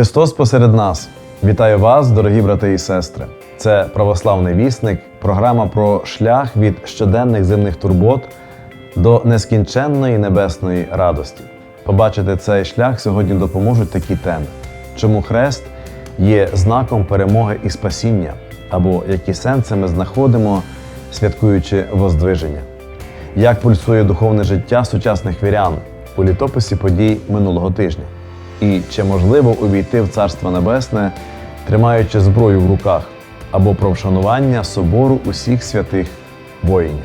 Христос посеред нас. Вітаю вас, дорогі брати і сестри. Це православний вісник, програма про шлях від щоденних земних турбот до нескінченної небесної радості. Побачити цей шлях сьогодні допоможуть такі теми: чому хрест є знаком перемоги і спасіння, або які сенси ми знаходимо, святкуючи Воздвиження. Як пульсує духовне життя сучасних вірян у літописі подій минулого тижня? І чи можливо увійти в Царство Небесне, тримаючи зброю в руках, або про вшанування собору усіх святих воїнів?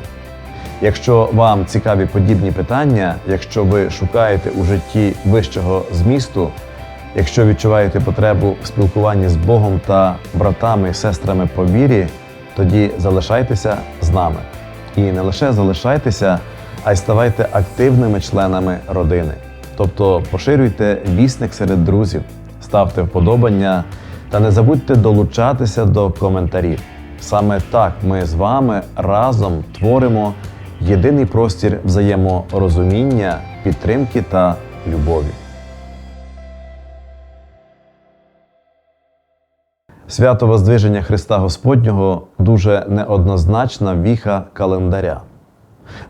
Якщо вам цікаві подібні питання, якщо ви шукаєте у житті вищого змісту, якщо відчуваєте потребу в спілкуванні з Богом та братами і сестрами по вірі, тоді залишайтеся з нами. І не лише залишайтеся, а й ставайте активними членами родини. Тобто поширюйте вісник серед друзів, ставте вподобання та не забудьте долучатися до коментарів. Саме так ми з вами разом творимо єдиний простір взаєморозуміння, підтримки та любові. Свято Воздвиження Христа Господнього дуже неоднозначна віха календаря.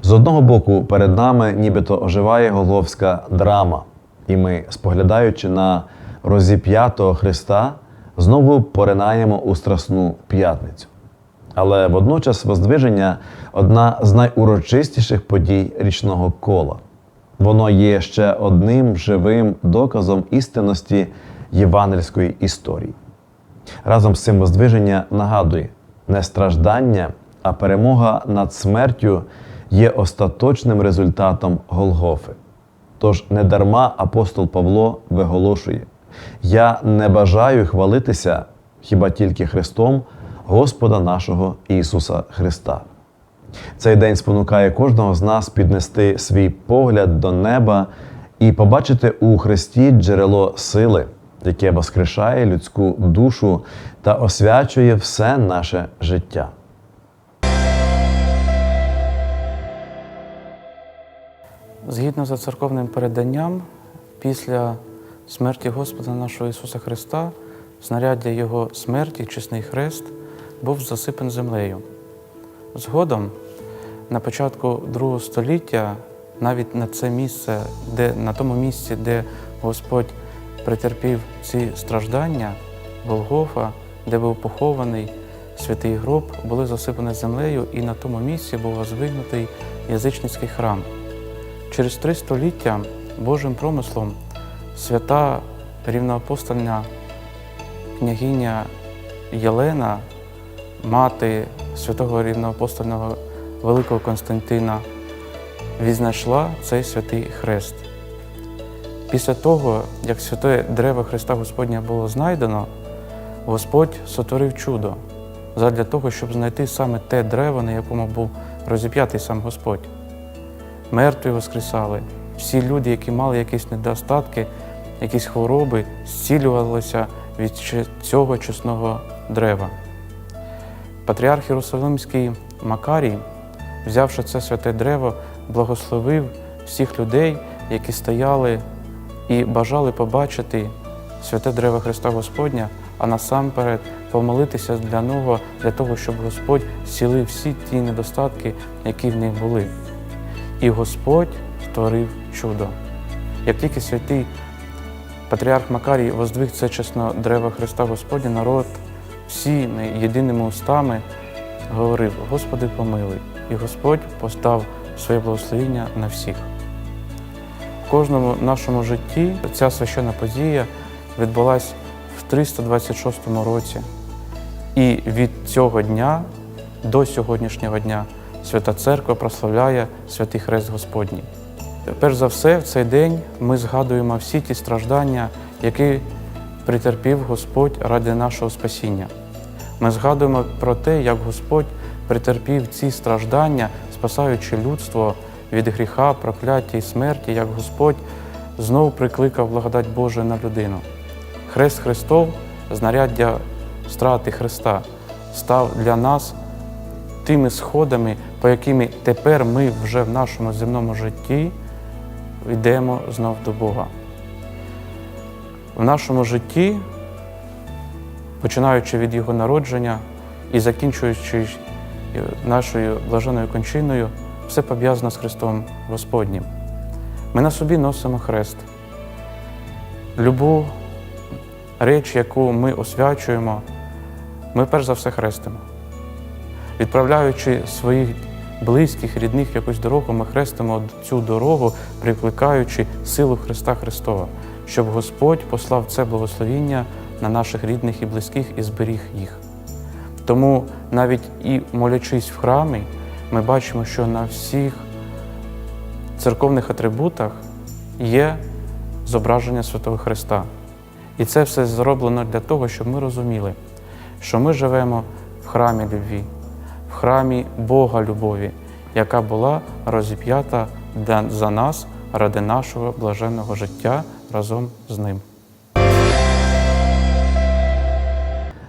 З одного боку, перед нами нібито оживає Голговська драма, і ми, споглядаючи на розіп'ятого Христа, знову поринаємо у Страсну п'ятницю. Але водночас Воздвиження одна з найурочистіших подій річного кола. Воно є ще одним живим доказом істинності євангельської історії. Разом з цим Воздвиження нагадує, не страждання, а перемога над смертю є остаточним результатом Голгофи. Тож недарма апостол Павло виголошує: Я не бажаю хвалитися хіба тільки Христом Господа нашого Ісуса Христа. Цей день спонукає кожного з нас піднести свій погляд до неба і побачити у Христі джерело сили, яке воскрешає людську душу та освячує все наше життя. Згідно за церковним переданням, після смерті Господа нашого Ісуса Христа, знаряддя Його смерті, чесний хрест, був засипан землею. Згодом, на початку другого століття, навіть на це місце, де, на тому місці, де Господь претерпів ці страждання, Голгофа, де був похований святий гроб, були засипані землею, і на тому місці був возвигнутий язичницький храм. Через три століття Божим промислом свята рівноапостольна княгиня Єлена, мати святого рівноапостольного Великого Константина, відзнайшла цей святий хрест. Після того, як святе дерево Христа Господня було знайдено, Господь сотворив чудо задля того, щоб знайти саме те дерево, на якому був розіп'ятий сам Господь мертві воскресали. Всі люди, які мали якісь недостатки, якісь хвороби, зцілювалися від цього чесного дерева. Патріарх Єрусалимський Макарій, взявши це святе дерево, благословив всіх людей, які стояли і бажали побачити святе дерево Христа Господня, а насамперед помолитися для нього, для того, щоб Господь зцілив всі ті недостатки, які в них були. І Господь створив чудо. Як тільки святий патріарх Макарій воздвиг це чесно дерево Христа Господня, народ всіми єдиними устами говорив: Господи, помилуй, і Господь постав своє благословення на всіх. В кожному нашому житті ця священна подія відбулася в 326 році. І від цього дня до сьогоднішнього дня Свята Церква прославляє святий Хрест Господній. Перш за все, в цей день ми згадуємо всі ті страждання, які притерпів Господь ради нашого спасіння. Ми згадуємо про те, як Господь притерпів ці страждання, спасаючи людство від гріха, прокляття і смерті, як Господь знов прикликав благодать Божу на людину. Хрест Христов, знаряддя страти Христа, став для нас тими сходами, по якими тепер ми вже в нашому земному житті йдемо знов до Бога. В нашому житті, починаючи від його народження і закінчуючи нашою блаженною кончиною, все пов'язано з Христом Господнім. Ми на собі носимо хрест. Любу реч, яку ми освячуємо, ми перш за все хрестимо. Відправляючи своїх близьких, рідних якусь дорогу, ми хрестимо цю дорогу, прикликаючи силу Христа Христова, щоб Господь послав це благословіння на наших рідних і близьких і зберіг їх. Тому навіть і молячись в храмі, ми бачимо, що на всіх церковних атрибутах є зображення Святого Христа. І це все зроблено для того, щоб ми розуміли, що ми живемо в храмі любві, храмі Бога любові, яка була розіп'ята за нас ради нашого блаженного життя разом з ним.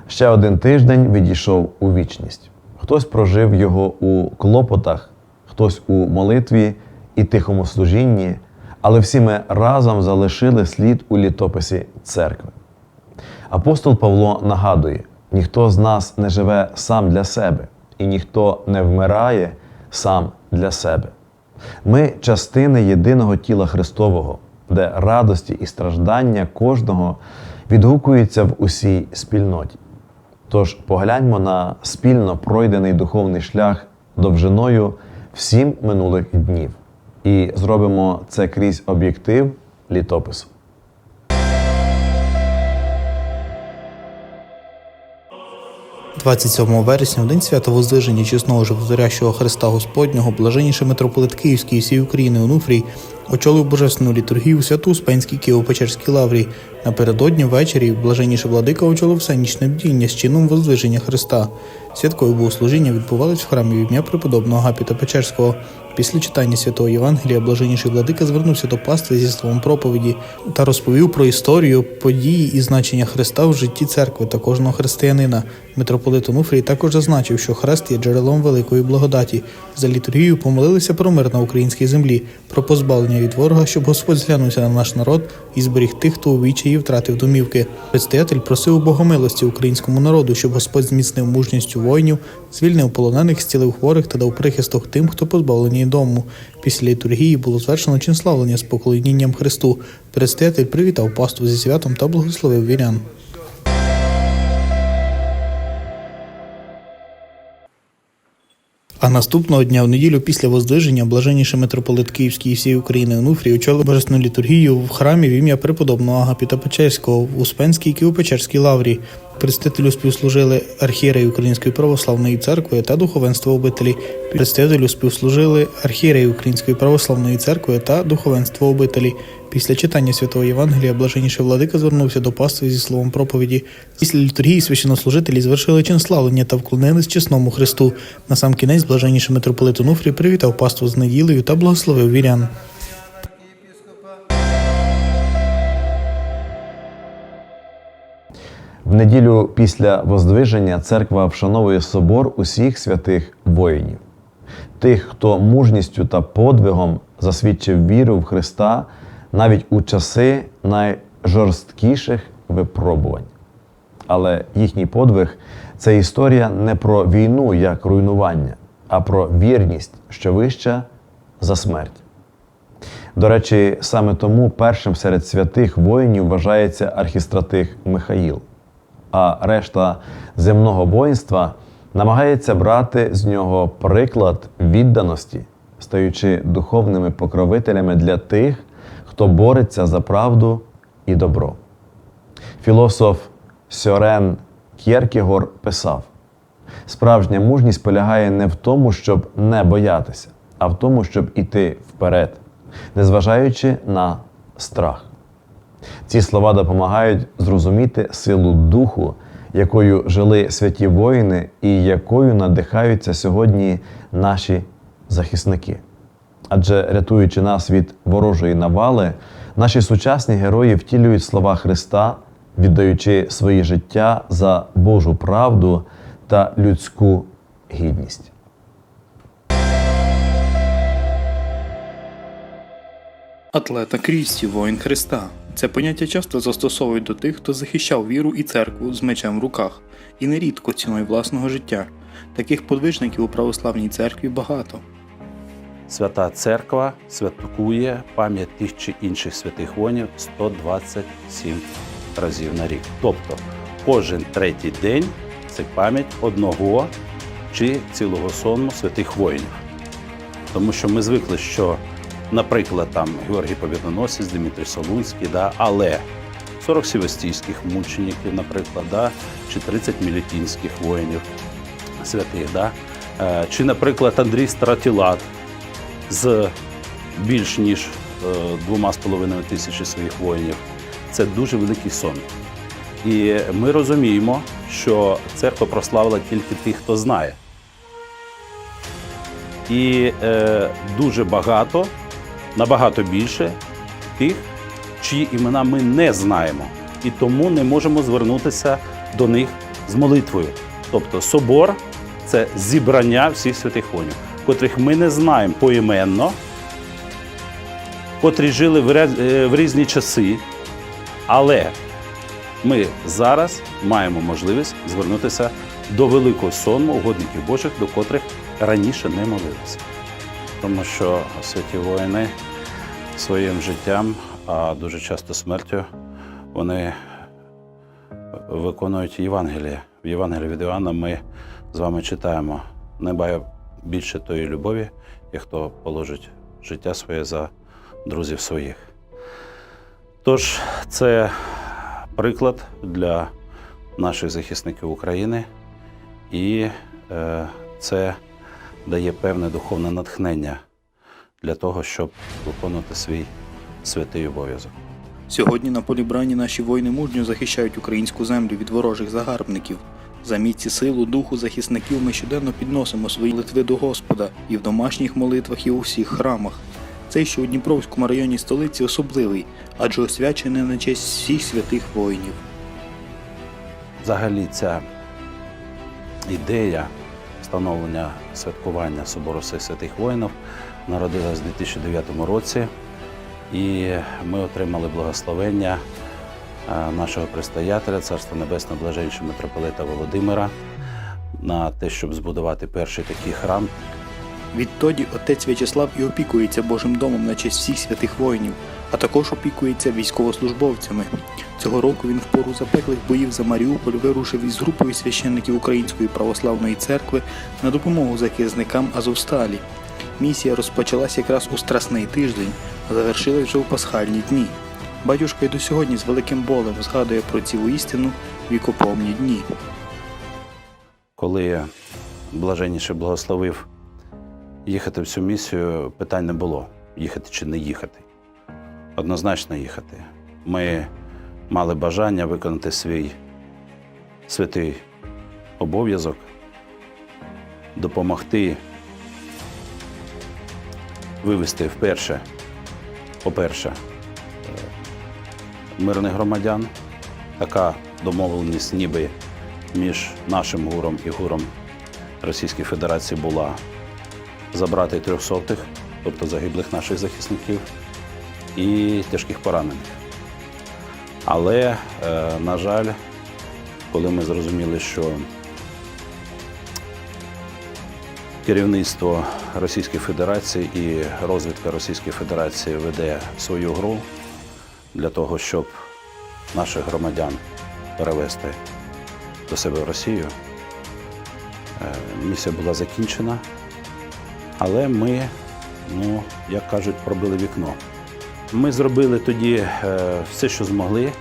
Ще один тиждень відійшов у вічність. Хтось прожив його у клопотах, хтось у молитві і тихому служінні, але всі ми разом залишили слід у літописі церкви. Апостол Павло нагадує: ніхто з нас не живе сам для себе, і ніхто не вмирає сам для себе. Ми частини єдиного тіла Христового, де радості і страждання кожного відгукуються в усій спільноті. Тож погляньмо на спільно пройдений духовний шлях довжиною всім минулих днів і зробимо це крізь об'єктив літопису. – 27 вересня, в день свята Воздвиження чесного животворящого Христа Господнього, блаженніший митрополит Київський і всій України Онуфрій очолив божественну літургію у святу Успенській Києво-Печерській лаврі. Напередодні ввечері блаженніший владика очолив всенічне бдіння з чином Воздвиження Христа. Святкове богослужіння відбувалось в храмі ім'я преподобного Гапіта Печерського. Після читання святого Євангелія блаженніший владика звернувся до пастви зі словом проповіді та розповів про історію, події і значення Христа в житті церкви та кожного християнина. Митрополит Онуфрій також зазначив, що хрест є джерелом великої благодаті. За літургією помолилися про мир на українській землі, про позбавлення від ворога, щоб Господь зглянувся на наш народ і зберіг тих, хто у вічаї втратив домівки. Предстоятель просив Богомилості українському народу, щоб Господь зміцнив мужністю воїнів, звільнив полонених, зцілив хворих та дав прихисток тим, хто позбавлений дому. Після літургії було звершено чин славлення з поклонінням Христу. Предстоятель привітав пасту зі святом та благословив вірян. А наступного дня, в неділю після Воздвиження, блаженніший митрополит Київський і всієї України Онуфрій очолив божественну літургію в храмі в ім'я преподобного Агапіта Печерського в Успенській Києво-Печерській лаврі. Предстителю співслужили архієреї Української православної церкви та духовенство обителі. Предстителю співслужили архієреї Української православної церкви та духовенство обителі. Після читання святого Євангелія блаженніший владика звернувся до пастви зі словом проповіді. Після літургії священнослужителі звершили чин славлення та вклонились чесному Христу. На сам кінець блаженніший митрополит Онуфрій привітав паству з неділею та благословив вірян. В неділю після Воздвиження церква вшановує собор усіх святих воїнів, тих, хто мужністю та подвигом засвідчив віру в Христа навіть у часи найжорсткіших випробувань. Але їхній подвиг це історія не про війну як руйнування, а про вірність, що вища за смерть. До речі, саме тому першим серед святих воїнів вважається архістратих Михаїл, а решта земного воїнства намагається брати з нього приклад відданості, стаючи духовними покровителями для тих, хто бореться за правду і добро. Філософ Сьорен Кєркегор писав: справжня мужність полягає не в тому, щоб не боятися, а в тому, щоб іти вперед, незважаючи на страх. Ці слова допомагають зрозуміти силу духу, якою жили святі воїни і якою надихаються сьогодні наші захисники. Адже рятуючи нас від ворожої навали, наші сучасні герої втілюють слова Христа, віддаючи своє життя за Божу правду та людську гідність. Атлета Крісті, воїн Христа. Це поняття часто застосовують до тих, хто захищав віру і церкву з мечем в руках, і нерідко ціною власного життя. Таких подвижників у православній церкві багато. Свята Церква святкує пам'ять тих чи інших святих воїнів 127 разів на рік. Тобто кожен третій день це пам'ять одного чи цілого сонму святих воїнів. Тому що ми звикли, що, наприклад, там Георгій Побєдоносець, Дмитрій Солунський, да, але 40 сівастійських мучеників, наприклад, да, чи 30 мілітінських воїнів святих, да, е, чи, наприклад, Андрій Стратілат, з більш ніж е, двома з половиною тисячі своїх воїнів. Це дуже великий сон. І ми розуміємо, що церква прославила тільки тих, хто знає. І е, дуже багато, набагато більше тих, чиї імена ми не знаємо. І тому не можемо звернутися до них з молитвою. Тобто собор це зібрання всіх святих воїнів, котрих ми не знаємо поіменно, котрі жили е, в різні часи. Але ми зараз маємо можливість звернутися до великого сонму угодників Божих, до котрих раніше не молилися. Тому що святі воїни своїм життям, а дуже часто смертю, вони виконують Євангеліє. В Євангелії від Іоанна ми з вами читаємо: немає більше тої любові, як хто положить життя своє за друзів своїх. Тож це приклад для наших захисників України, і е, це дає певне духовне натхнення для того, щоб виконувати свій святий обов'язок. Сьогодні на полі брані наші воїни мужньо захищають українську землю від ворожих загарбників. За міць силу духу захисників ми щоденно підносимо свої молитви до Господа і в домашніх молитвах, і у всіх храмах. Цей, що у Дніпровському районі столиці, особливий, адже освячений на честь всіх святих воїнів. Взагалі, ця ідея встановлення святкування Собору всіх святих воїнів народилась у 2009 році, і ми отримали благословення нашого предстоятеля, Царства Небесного Блаженшого митрополита Володимира, на те, щоб збудувати перший такий храм Відтоді отець В'ячеслав і опікується Божим домом на честь всіх святих воїнів, а також опікується військовослужбовцями. Цього року він в пору запеклих боїв за Маріуполь вирушив із групою священників Української православної церкви на допомогу захисникам Азовсталі. Місія розпочалась якраз у Страсний тиждень, а завершилась вже у пасхальні дні. Батюшка й до сьогодні з великим болем згадує про цілу істину вікоповні дні. коли я блаженніше благословив їхати в цю місію, питань не було їхати чи не їхати. Однозначно їхати. Ми мали бажання виконати свій святий обов'язок, допомогти вивести вперше, по-перше, мирних громадян. Така домовленість ніби між нашим гуром і гуром Російської Федерації була забрати трьохсотих, тобто загиблих наших захисників, і тяжких поранених. Але, е, на жаль, коли ми зрозуміли, що керівництво Російської Федерації і розвідка Російської Федерації веде свою гру для того, щоб наших громадян перевести до себе в Росію. Е, Місія була закінчена, але ми, ну, як кажуть, пробили вікно. Ми зробили тоді е, все, що змогли.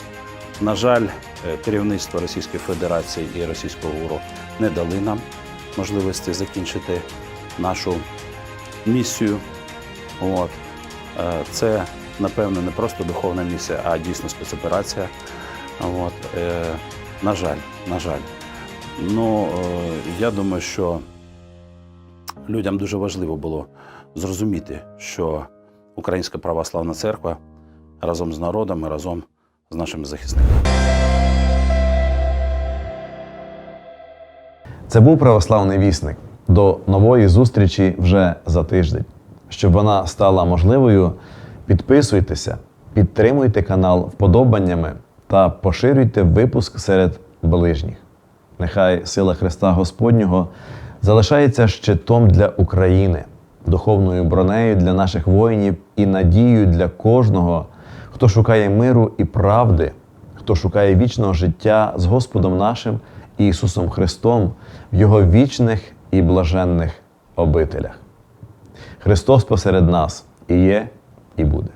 На жаль, е, керівництво Російської Федерації і Російського ГУРу не дали нам можливості закінчити нашу місію. От. Це, напевно, не просто духовна місія, а дійсно спецоперація. От. Е, На жаль, на жаль. Ну, е, я думаю, що людям дуже важливо було зрозуміти, що Українська православна церква разом з народом і разом з нашими захисниками. Це був православний вісник. До нової зустрічі вже за тиждень. Щоб вона стала можливою, підписуйтеся, підтримуйте канал вподобаннями та поширюйте випуск серед ближніх. Нехай сила Христа Господнього залишається щитом для України, духовною бронею для наших воїнів і надією для кожного, хто шукає миру і правди, хто шукає вічного життя з Господом нашим Ісусом Христом в Його вічних і блаженних обителях. Христос посеред нас і є, і буде.